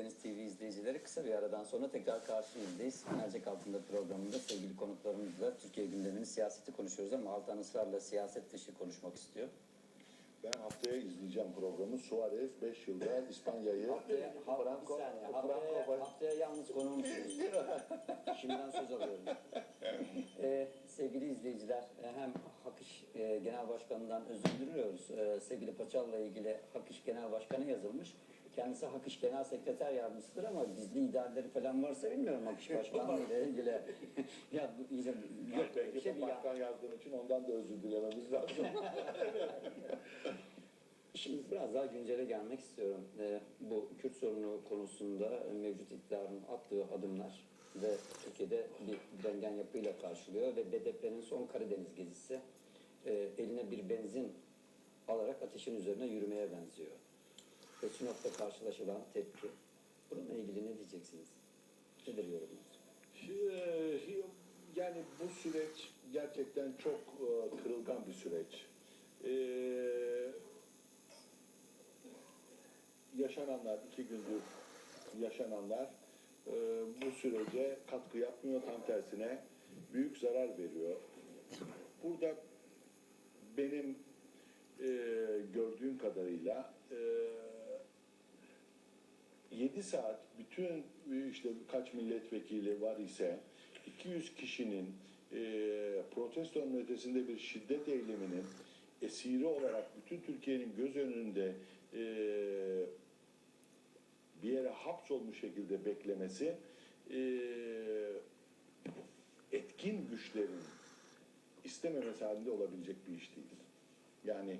Karadeniz TV izleyicileri kısa bir aradan sonra tekrar karşınızdayız. Mercek altında programında sevgili konuklarımızla Türkiye gündemini, siyaseti konuşuyoruz ama Altan ısrarla siyaset dışı konuşmak istiyor. Ben haftaya izleyeceğim programı. Suarez 5 yılda İspanya'yı Haftaya, ha, bir Franco, saniye, Franco, haftaya, haftaya yalnız konuğumsunuz. Şimdiden söz alıyorum. Ee, sevgili izleyiciler, e, hem Hak İş e, Genel Başkanı'ndan özür diliyoruz. Ee, sevgili Paçal'la ilgili Hak İş Genel Başkanı yazılmış. Kendisi Hak İş Genel Sekreter Yardımcısıdır ama gizli idareleri falan varsa bilmiyorum Hak İş Başkanlığı ile ilgili. ya bu yine yok Belki şey de başkan yazdığım için ondan da özür dilememiz lazım. Şimdi biraz daha güncele gelmek istiyorum. Ee, bu Kürt sorunu konusunda mevcut iktidarın attığı adımlar ve Türkiye'de bir dengen yapıyla karşılıyor ve BDP'nin son Karadeniz gezisi e, eline bir benzin alarak ateşin üzerine yürümeye benziyor. Ve Sinop'ta karşılaşılan tepki. Bununla ilgili ne diyeceksiniz? Nedir yorumunuz? Şimdi, yani bu süreç gerçekten çok e, kırılgan bir süreç. Ee, yaşananlar, iki gündür yaşananlar e, bu sürece katkı yapmıyor. Tam tersine büyük zarar veriyor. Burada benim e, gördüğüm kadarıyla e, 7 saat bütün e, işte kaç milletvekili var ise 200 kişinin e, protestonun ötesinde bir şiddet eyleminin esiri olarak bütün Türkiye'nin göz önünde e, bir yere hapsolmuş şekilde beklemesi e, etkin güçlerin istememesi halinde olabilecek bir iş değil. Yani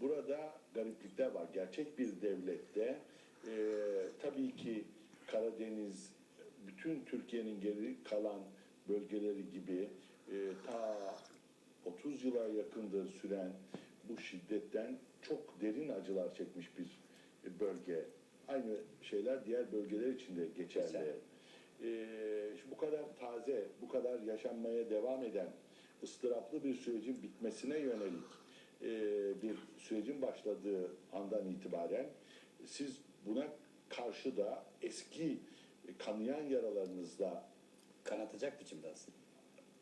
burada gariplikler var. Gerçek bir devlette e, tabii ki Karadeniz, bütün Türkiye'nin geri kalan bölgeleri gibi e, ta 30 yıla yakındır süren bu şiddetten çok derin acılar çekmiş bir bölge. Aynı şeyler diğer bölgeler için de geçerli. Ee, bu kadar taze, bu kadar yaşanmaya devam eden ıstıraplı bir sürecin bitmesine yönelik e, bir sürecin başladığı andan itibaren siz buna karşı da eski kanayan yaralarınızla Kanatacak biçimde aslında.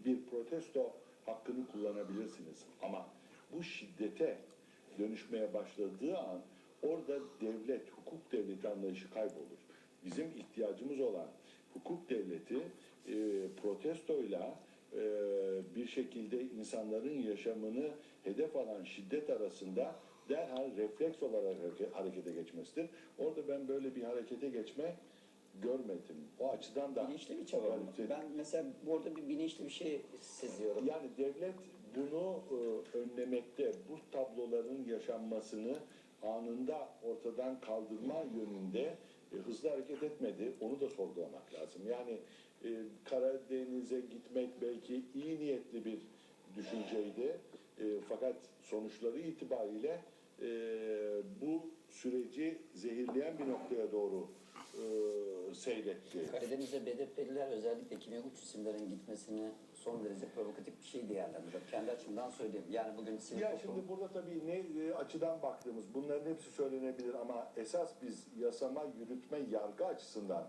bir protesto hakkını kullanabilirsiniz. Ama bu şiddete dönüşmeye başladığı an orada devlet, hukuk devleti anlayışı kaybolur. Bizim ihtiyacımız olan hukuk devleti e, protestoyla e, bir şekilde insanların yaşamını hedef alan şiddet arasında derhal refleks olarak hareke- harekete geçmesidir. Orada ben böyle bir harekete geçme görmedim. O açıdan da Bilinçli bir çaba mı? Ben mesela burada bir bilinçli bir şey seziyorum. yani devlet bunu e, önlemekte, bu tabloların yaşanmasını anında ortadan kaldırma yönünde e, hızlı hareket etmedi. Onu da sorgulamak lazım. Yani e, Karadeniz'e gitmek belki iyi niyetli bir düşünceydi. E, fakat sonuçları itibariyle e, bu süreci zehirleyen bir noktaya doğru e, seyretti. Karadeniz'de BDP'liler özellikle kimi uç isimlerin gitmesini son derece provokatif bir şey değerlendiriyor. Kendi açımdan söyleyeyim. Yani bugün sivil Ya toplum- şimdi burada tabii ne e, açıdan baktığımız bunların hepsi söylenebilir ama esas biz yasama, yürütme, yargı açısından,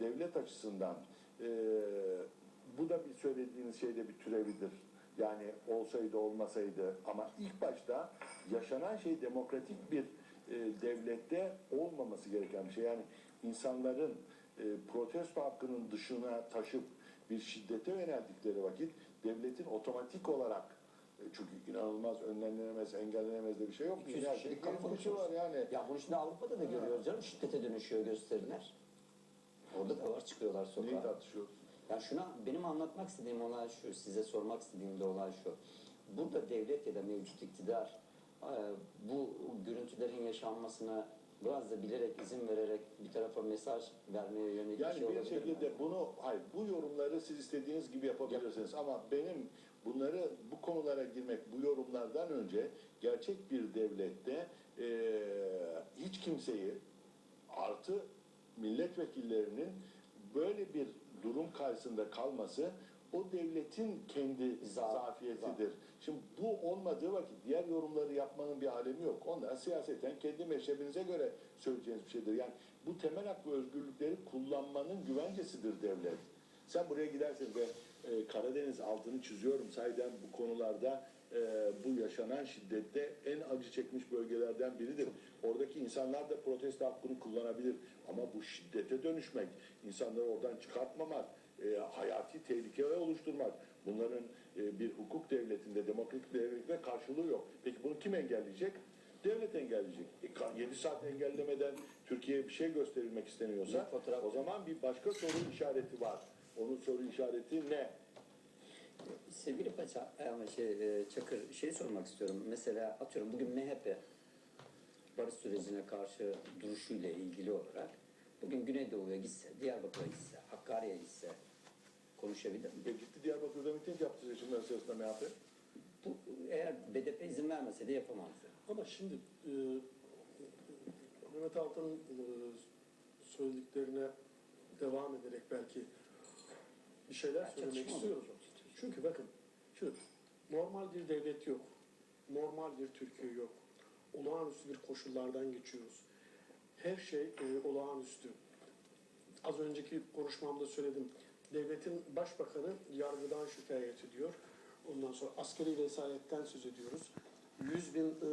devlet açısından e, bu da bir söylediğiniz şeyde bir türevidir. Yani olsaydı olmasaydı ama ilk başta yaşanan şey demokratik bir e, devlette olmaması gereken bir şey. Yani insanların e, protesto hakkının dışına taşıp bir şiddete yöneldikleri vakit devletin otomatik olarak e, çünkü inanılmaz önlenemez, engellenemez de bir şey yok. 200 Yani kişilik bir kampanya kampanya var yani. Ya bunu şimdi Avrupa'da da görüyoruz canım. Şiddete dönüşüyor gösteriler. Orada da var çıkıyorlar Neyi sokağa. tartışıyoruz? Ya şuna benim anlatmak istediğim olay şu, size sormak istediğim de olay şu. Burada devlet ya da mevcut iktidar e, bu görüntülerin yaşanmasına biraz da bilerek, izin vererek bir tarafa mesaj vermeye yönelik bir Yani şey bir olabilir mi? şekilde bunu, hayır bu yorumları siz istediğiniz gibi yapabilirsiniz ama benim bunları bu konulara girmek bu yorumlardan önce gerçek bir devlette eee, hiç kimseyi artı milletvekillerinin böyle bir durum karşısında kalması o devletin kendi zafiyetidir. Şimdi bu olmadığı vakit diğer yorumları yapmanın bir alemi yok. Onlar siyaseten kendi meşrebinize göre söyleyeceğiniz bir şeydir. Yani bu temel hak ve özgürlükleri kullanmanın güvencesidir devlet. Sen buraya gidersin ve e, Karadeniz altını çiziyorum sahiden bu konularda e, bu yaşanan şiddette en acı çekmiş bölgelerden biridir. Oradaki insanlar da protesto hakkını kullanabilir. Ama bu şiddete dönüşmek, insanları oradan çıkartmamak, e, hayati tehlike oluşturmak, bunların e, bir hukuk devletinde, demokratik devletinde karşılığı yok. Peki bunu kim engelleyecek? Devlet engelleyecek. E, 7 saat engellemeden Türkiye'ye bir şey gösterilmek isteniyorsa fotoğraf- o zaman bir başka soru işareti var. Onun soru işareti ne? Sevgili Paça, ama şey, e, Çakır, şey sormak istiyorum. Mesela atıyorum bugün MHP barış sürecine karşı duruşuyla ilgili olarak bugün Güneydoğu'ya gitse, Diyarbakır'a gitse, Hakkari'ye gitse konuşabilir mi? E, gitti Diyarbakır'da miting yaptı seçimler sırasında MHP. Bu, eğer BDP izin vermese de yapamazdı. Ama şimdi e, Mehmet Altan'ın e, söylediklerine devam ederek belki bir şeyler Ya, söylemek istiyorum. Çünkü bakın, şu normal bir devlet yok. Normal bir Türkiye yok. Olağanüstü bir koşullardan geçiyoruz. Her şey e, olağanüstü. Az önceki konuşmamda söyledim. Devletin başbakanı yargıdan şikayet ediyor. Ondan sonra askeri vesayetten söz ediyoruz. 100 bin e,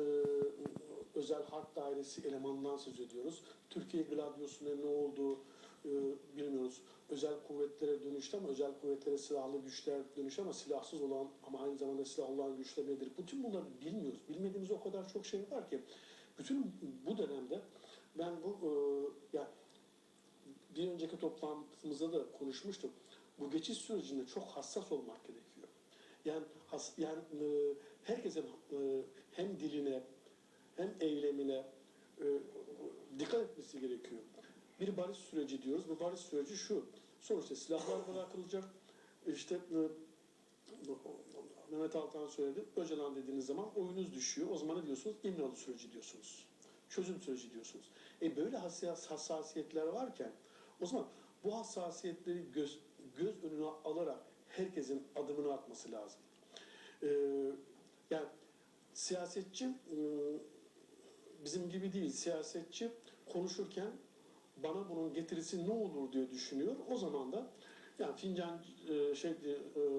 özel harp dairesi elemanından söz ediyoruz. Türkiye Gladyosu'nun ne olduğu e, bilmiyoruz. Özel kuvvetlere dönüştü ama özel kuvvetlere silahlı güçler dönüştü ama silahsız olan ama aynı zamanda silahlı olan güçler nedir? Bütün bunları bilmiyoruz. Bilmediğimiz o kadar çok şey var ki. Bütün bu dönemde ben bu e, ya bir önceki toplantımızda da konuşmuştuk. Bu geçiş sürecinde çok hassas olmak gerekiyor. Yani has, yani e, herkesin e, hem diline hem eylemine e, dikkat etmesi gerekiyor. Bir barış süreci diyoruz. Bu barış süreci şu. Sonuçta silahlar bırakılacak. İşte e, Mehmet Altan söyledi. Öcalan dediğiniz zaman oyunuz düşüyor. O zaman ne diyorsunuz? İmralı süreci diyorsunuz. Çözüm süreci diyorsunuz. E böyle hassas, hassasiyetler varken o zaman bu hassasiyetleri göz, göz önüne alarak herkesin adımını atması lazım. Ee, yani siyasetçi e, bizim gibi değil. Siyasetçi konuşurken bana bunun getirisi ne olur diye düşünüyor. O zaman da yani fincan e, şey e,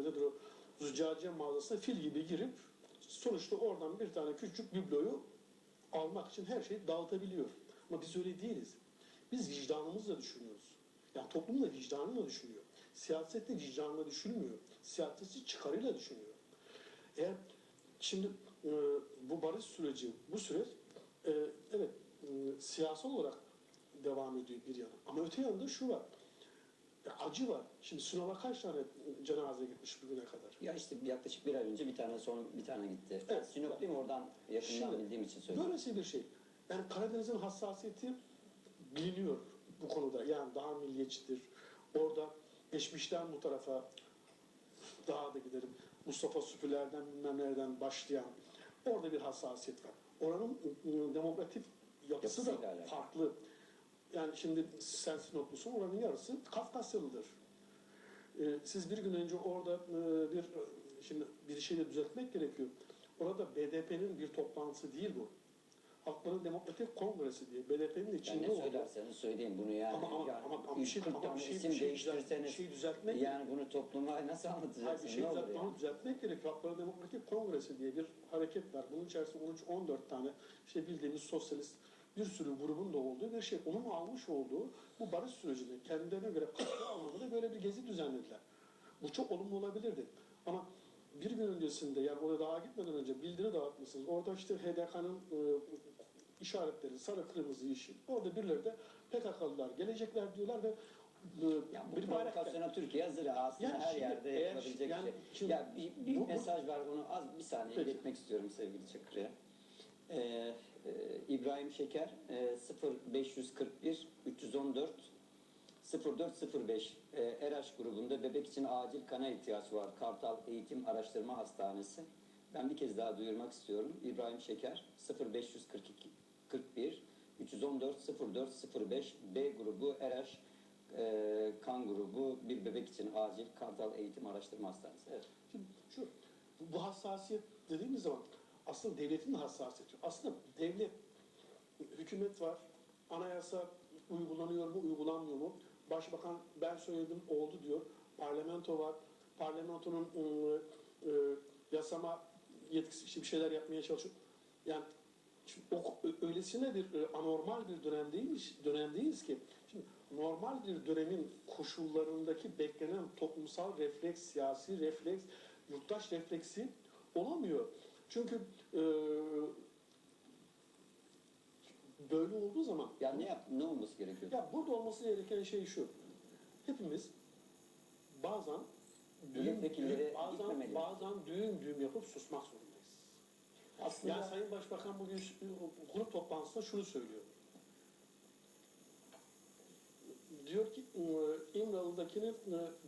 nedir züccaciye mağazasına fil gibi girip sonuçta oradan bir tane küçük bibloyu almak için her şeyi dağıtabiliyor. Ama biz öyle değiliz. Biz vicdanımızla düşünüyoruz. Yani toplum da vicdanıyla düşünüyor. Siyaset de vicdanla düşünmüyor. Siyasetçi çıkarıyla düşünüyor. Eğer şimdi e, bu barış süreci, bu süreç e, evet e, siyasal olarak devam ediyor bir yana. Ama öte yanında şu var. Ya acı var. Şimdi sınava kaç tane cenaze gitmiş bugüne kadar? Ya işte yaklaşık bir ay önce bir tane son bir tane gitti. Evet. Ben Sinopluyum oradan yakından Şimdi, bildiğim için söylüyorum. Böylesi bir şey. Yani Karadeniz'in hassasiyeti biliniyor bu konuda. Yani daha milliyetçidir. Orada geçmişten bu tarafa daha da giderim. Mustafa Süpüler'den bilmem nereden başlayan orada bir hassasiyet var. Oranın ıı, demokratik yapısı da Yapısıyla alakalı. farklı. Yani şimdi sen Sinoplusun, oranın yarısı Kafkasyalıdır. Ee, siz bir gün önce orada e, bir şimdi bir şeyi düzeltmek gerekiyor. Orada BDP'nin bir toplantısı değil bu. Halkların Demokratik Kongresi diye BDP'nin içinde ne oldu. söylerseniz söyleyin bunu yani. Ama ama yani ama, ama bir şey, 40 ama bir şey, isim bir şey, düzelt- değiştirseniz bir şey düzeltmek yani bunu topluma nasıl anlatacaksınız? bir şey ne düzeltmek, yani? düzeltmek gerekiyor. Halkların Demokratik Kongresi diye bir hareket var. Bunun içerisinde 13-14 tane işte bildiğimiz sosyalist bir sürü grubun da olduğu bir şey. Onun almış olduğu bu barış sürecinde kendilerine göre katkı anlamında böyle bir gezi düzenlediler. Bu çok olumlu olabilirdi. Ama bir gün öncesinde yani oraya daha gitmeden önce bildiri dağıtmışsınız. Orada işte HDK'nın e, işaretleri sarı kırmızı yeşil. Orada birileri de PKK'lılar gelecekler diyorlar ve e, Ya bu bir provokasyona Türkiye hazır aslında Yani her şimdi yerde yapılabilecek yani bir şey. ya bir, bir bu- mesaj var onu az bir saniye Peki. iletmek istiyorum sevgili Çakır'a. Ee, e, İbrahim Şeker e, 0541 314 0405 e, Eraş grubunda bebek için acil kana ihtiyaç var. Kartal Eğitim Araştırma Hastanesi. Ben bir kez daha duyurmak istiyorum. İbrahim Şeker 0542 41 314 0405 B grubu Eraş e, kan grubu bir bebek için acil Kartal Eğitim Araştırma Hastanesi. Evet. Şimdi şu bu hassasiyet dediğimiz zaman aslında devletin de hassasiyeti. Aslında devlet, hükümet var, anayasa uygulanıyor mu, uygulanmıyor mu? Başbakan ben söyledim oldu diyor. Parlamento var. Parlamentonun ıı, ıı, yasama yetkisi işte bir şeyler yapmaya çalışıyor. Yani şimdi o, öylesine bir e, anormal bir dönemdeyiz, dönemdeyiz ki şimdi normal bir dönemin koşullarındaki beklenen toplumsal refleks, siyasi refleks, yurttaş refleksi olamıyor. Çünkü e, böyle olduğu zaman Ya ne yap ne olması gerekiyor? ya burada olması gereken şey şu. Hepimiz bazen düğün, Milletvekilleri düğün, bazen, gitmemeli. bazen düğün düğüm yapıp susmak zorundayız. Aslında Yani Sayın Başbakan bugün şu- grup toplantısında şunu söylüyor. Diyor ki e, İmralı'dakini e,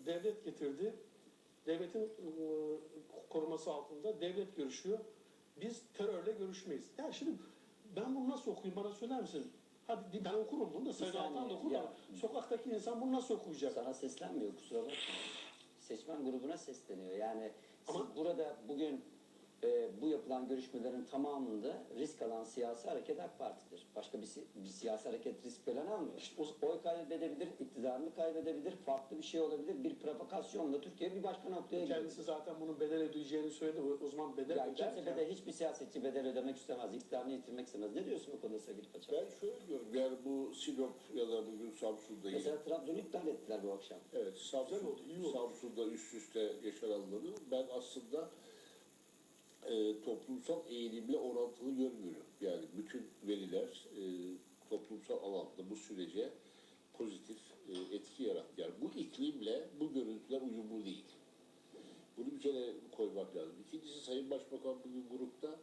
devlet getirdi. Devletin e, koruması altında devlet görüşüyor. Biz terörle görüşmeyiz. Ya şimdi ben bunu nasıl okuyayım bana söyler misin? Hadi ben okurum bunu da Sayın Altan da okur ama sokaktaki insan bunu nasıl okuyacak? sana seslenmiyor kusura bakma. Seçmen grubuna sesleniyor. Yani siz Ama- burada bugün e, bu yapılan görüşmelerin tamamında risk alan siyasi hareket AK Parti'dir. Başka bir, si- bir siyasi hareket risk falan almıyor. İşte o- Oy kaybedebilir, iktidarını kaybedebilir, farklı bir şey olabilir. Bir provokasyonla Türkiye bir başka noktaya gidiyor. Kendisi zaten bunun bedel ödeyeceğini söyledi. O, zaman bedel Ya öderken- kimse bedel, hiçbir siyasetçi bedel ödemek istemez, iktidarını yitirmek istemez. Ne diyorsun bu konuda sevgili Paçak? Ben şöyle diyorum, yani bu Sinop ya da bugün Samsun'da Mesela Trabzon'u iptal ettiler bu akşam. evet Samsun, oldu, iyi oldu. Samsun'da üst üste yaşananları ben aslında e, toplumsal eğilimle orantılı görmüyorum. Yani bütün veriler e, toplumsal alanda bu sürece pozitif e, etki yarattı. Yani bu iklimle bu görüntüler uyumlu değil. Bunu bir kere koymak lazım. İkincisi Sayın Başbakan bugün grupta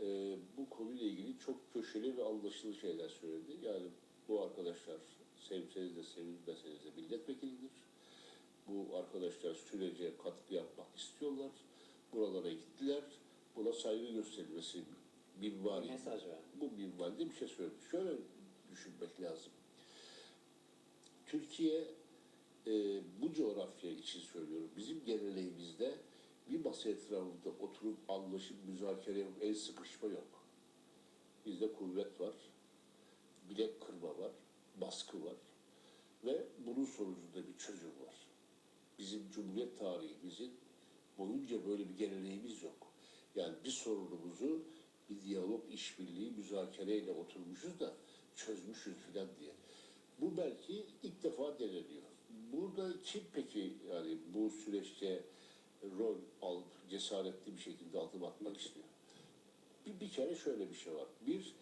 e, bu konuyla ilgili çok köşeli ve anlaşılır şeyler söyledi. Yani bu arkadaşlar sevseniz de sevilmeseniz de milletvekilidir. Bu arkadaşlar sürece katkı yapmak istiyorlar. Buralara gittiler. Buna saygı gösterilmesi minvalinde. Mesaj ver. Bu minvalde bir şey söyledi. Şöyle düşünmek lazım. Türkiye e, bu coğrafya için söylüyorum. Bizim geleneğimizde bir masa etrafında oturup anlaşıp müzakere yok, el sıkışma yok. Bizde kuvvet var, bilek kırma var, baskı var ve bunun sonucunda bir çözüm var. Bizim Cumhuriyet tarihimizin boyunca böyle bir geleneğimiz yok. Yani bir sorunumuzu bir diyalog, işbirliği, müzakereyle oturmuşuz da çözmüşüz filan diye. Bu belki ilk defa deneniyor. Burada kim peki yani bu süreçte rol alıp cesaretli bir şekilde adım atmak istiyor? Bir, bir kere şöyle bir şey var. Bir,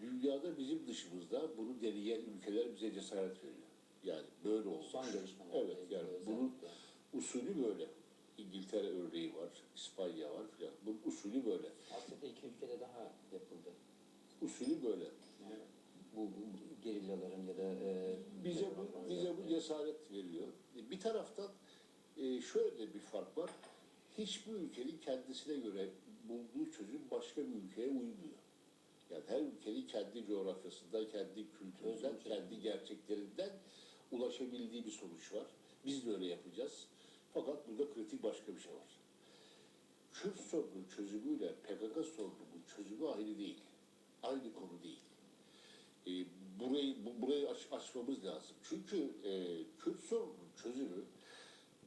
dünyada bizim dışımızda bunu deneyen ülkeler bize cesaret veriyor. Yani böyle olmuş. Son Evet yani bunun usulü böyle. İngiltere örneği var, İspanya var filan. Bunun usulü böyle. Aslında iki ülkede daha yapıldı. Usulü böyle. Yani bu, bu gerillaların ya da e, Bize bu, bize bu cesaret veriyor. Bir taraftan e, şöyle de bir fark var. Hiçbir ülkenin kendisine göre bulduğu çözüm başka bir ülkeye uymuyor. Yani her ülkenin kendi coğrafyasından, kendi kültüründen, kendi gerçeklerinden ulaşabildiği bir sonuç var. Biz de öyle yapacağız. Fakat burada kritik başka bir şey var. Kürt sorunun çözümüyle PKK sorununun çözümü aynı değil. Aynı konu değil. E, burayı bu, burayı aç, açmamız lazım. Çünkü e, Kürt sorununun çözümü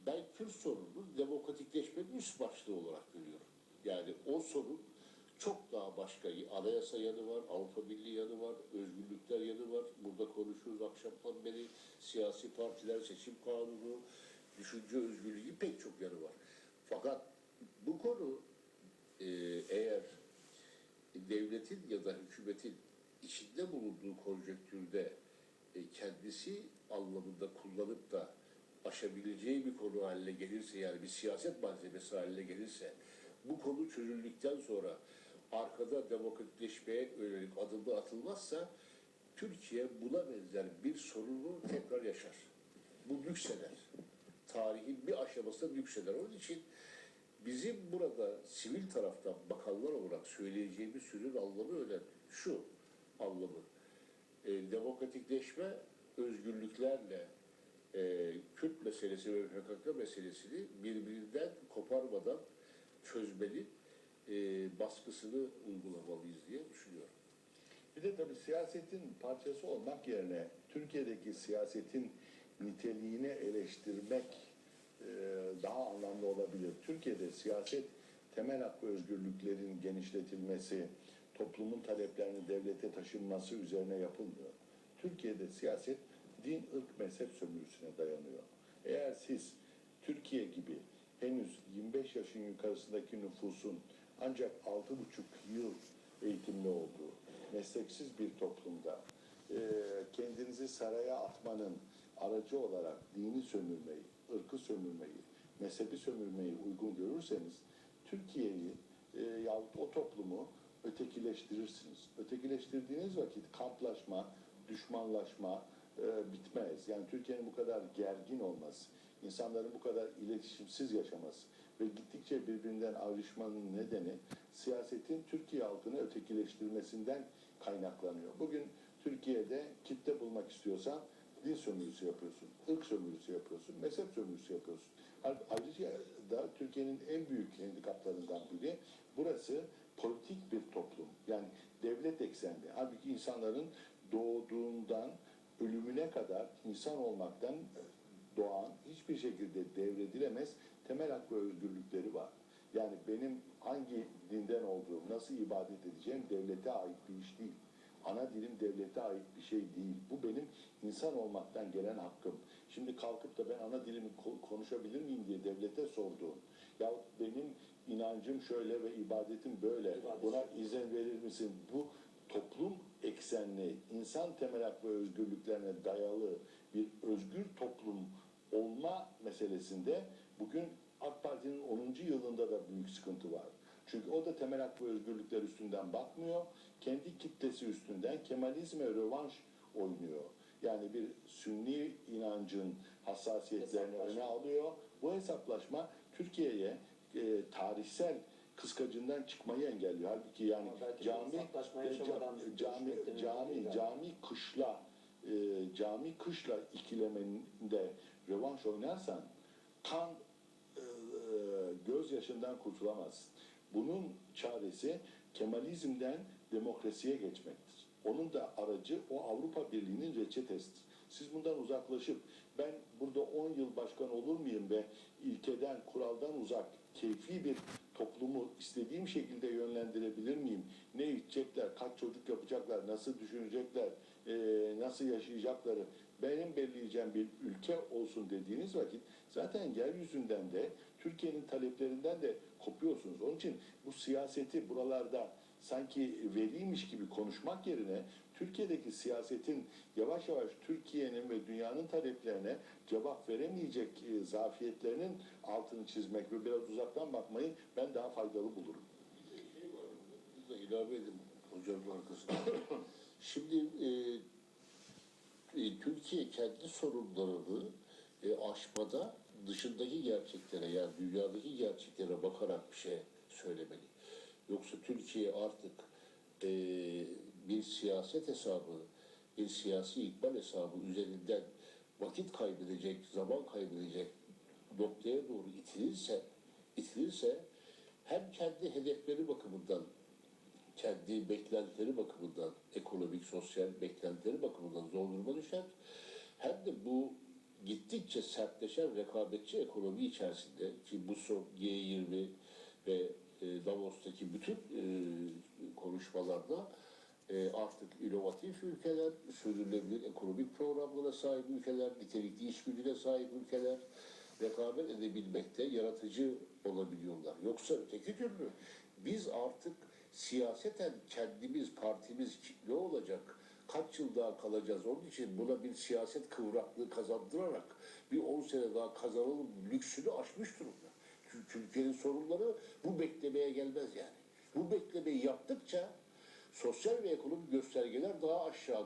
ben Kürt sorununun demokratikleşmenin üst başlığı olarak görüyorum. Yani o sorun çok daha başka anayasa yanı var, Avrupa Birliği yanı var, özgürlükler yanı var. Burada konuşuyoruz akşamdan beri siyasi partiler, seçim kanunu, düşünce özgürlüğü pek çok yanı var. Fakat bu konu e, eğer devletin ya da hükümetin içinde bulunduğu konjonktürde e, kendisi anlamında kullanıp da aşabileceği bir konu haline gelirse yani bir siyaset malzemesi haline gelirse bu konu çözüldükten sonra arkada demokratikleşmeye yönelik adımlar atılmazsa Türkiye buna benzer bir sorunu tekrar yaşar. Bu yükselen. Tarihin bir aşamasında yükselen. Onun için bizim burada sivil taraftan bakanlar olarak söyleyeceğimiz sürün anlamı öyle. Şu anlamı. E, demokratikleşme özgürlüklerle e, Kürt meselesi ve PKK meselesini birbirinden koparmadan çözmenin e, baskısını uygulamalıyız diye düşünüyorum. Bir de tabii siyasetin parçası olmak yerine Türkiye'deki siyasetin niteliğini eleştirmek daha anlamlı olabilir. Türkiye'de siyaset temel hak ve özgürlüklerin genişletilmesi, toplumun taleplerini devlete taşınması üzerine yapılmıyor. Türkiye'de siyaset din, ırk, mezhep sömürüsüne dayanıyor. Eğer siz Türkiye gibi henüz 25 yaşın yukarısındaki nüfusun ancak 6,5 yıl eğitimli olduğu, mesleksiz bir toplumda e, kendinizi saraya atmanın aracı olarak dini sömürmeyi, ırkı sömürmeyi, mezhebi sömürmeyi uygun görürseniz Türkiye'yi e, yahut o toplumu ötekileştirirsiniz. Ötekileştirdiğiniz vakit kamplaşma, düşmanlaşma e, bitmez. Yani Türkiye'nin bu kadar gergin olması, insanların bu kadar iletişimsiz yaşaması ve gittikçe birbirinden ayrışmanın nedeni siyasetin Türkiye halkını ötekileştirmesinden kaynaklanıyor. Bugün Türkiye'de kitle bulmak istiyorsan din sömürüsü yapıyorsun, ırk sömürüsü yapıyorsun, mezhep sömürüsü yapıyorsun. Ayrıca da Türkiye'nin en büyük handikaplarından biri burası politik bir toplum. Yani devlet eksenli. Halbuki insanların doğduğundan ölümüne kadar insan olmaktan doğan hiçbir şekilde devredilemez temel hak ve özgürlükleri var. Yani benim hangi dinden olduğum, nasıl ibadet edeceğim devlete ait bir iş değil. Ana dilim devlete ait bir şey değil. Bu benim insan olmaktan gelen hakkım. Şimdi kalkıp da ben ana dilimi ko- konuşabilir miyim diye devlete sorduğum. Ya benim inancım şöyle ve ibadetim böyle. Buna izin verir misin? Bu toplum eksenli, insan temel hak ve özgürlüklerine dayalı bir özgür toplum olma meselesinde bugün AK Parti'nin 10. yılında da büyük sıkıntı var. Çünkü o da temel hak ve özgürlükler üstünden bakmıyor. Kendi kitlesi üstünden Kemalizme rövanş oynuyor. Yani bir sünni inancın hassasiyetlerini öne alıyor. Bu hesaplaşma Türkiye'ye e, tarihsel kıskacından çıkmayı engelliyor. Halbuki yani cami e, cami cami cami kışla e, cami kışla ikileminde rövanş oynarsan kan e, gözyaşından kurtulamazsın. Bunun çaresi Kemalizmden demokrasiye geçmektir. Onun da aracı o Avrupa Birliği'nin reçetesidir. Siz bundan uzaklaşıp ben burada 10 yıl başkan olur muyum ve ilkeden, kuraldan uzak, keyfi bir toplumu istediğim şekilde yönlendirebilir miyim? Ne içecekler, kaç çocuk yapacaklar, nasıl düşünecekler, nasıl yaşayacakları benim belirleyeceğim bir ülke olsun dediğiniz vakit zaten yeryüzünden de Türkiye'nin taleplerinden de kopuyorsunuz. Onun için bu siyaseti buralarda sanki veliymiş gibi konuşmak yerine Türkiye'deki siyasetin yavaş yavaş Türkiye'nin ve dünyanın taleplerine cevap veremeyecek e, zafiyetlerinin altını çizmek ve biraz uzaktan bakmayı ben daha faydalı bulurum. Bunu da ilave edin hocamın arkasına. Şimdi e, e, Türkiye kendi sorunlarını e, aşmada dışındaki gerçeklere yani dünyadaki gerçeklere bakarak bir şey söylemeli. Yoksa Türkiye artık e, bir siyaset hesabı, bir siyasi ikbal hesabı üzerinden vakit kaybedecek, zaman kaybedecek noktaya doğru itilirse, itilirse hem kendi hedefleri bakımından kendi beklentileri bakımından, ekonomik, sosyal beklentileri bakımından zor duruma düşer. Hem de bu gittikçe sertleşen rekabetçi ekonomi içerisinde ki bu son G20 ve e, Davos'taki bütün e, konuşmalarda e, artık inovatif ülkeler, sürdürülebilir ekonomik programlara sahip ülkeler, nitelikli iş gücüne sahip ülkeler rekabet edebilmekte yaratıcı olabiliyorlar. Yoksa öteki türlü biz artık siyaseten kendimiz, partimiz ne olacak? Kaç yıl daha kalacağız? Onun için buna bir siyaset kıvraklığı kazandırarak bir 10 sene daha kazanalım lüksünü aşmış durumda. Çünkü Türkiye'nin sorunları bu beklemeye gelmez yani. Bu beklemeyi yaptıkça sosyal ve ekonomik göstergeler daha aşağı